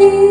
see.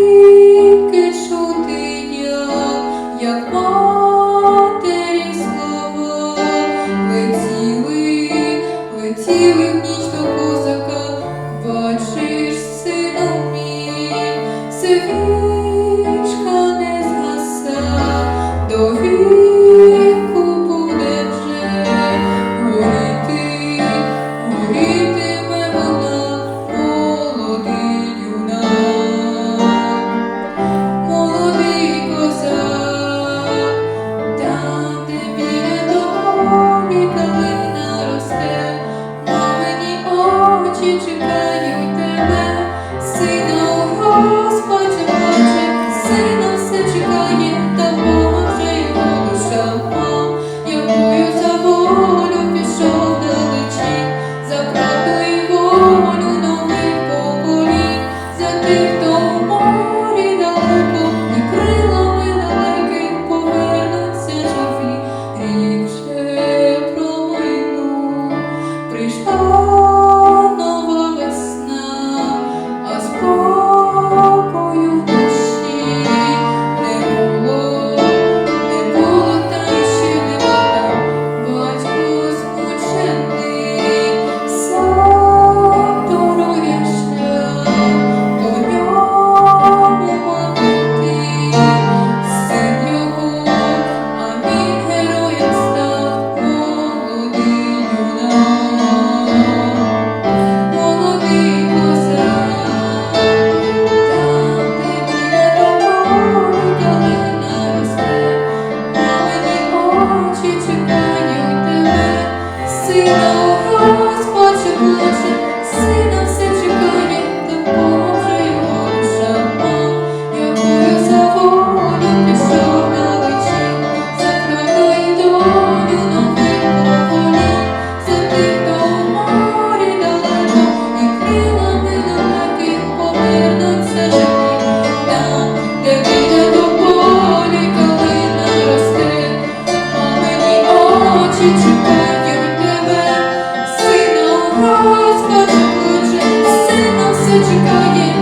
очі чекають тебе, сина у розкаже кличе, сина все чекає.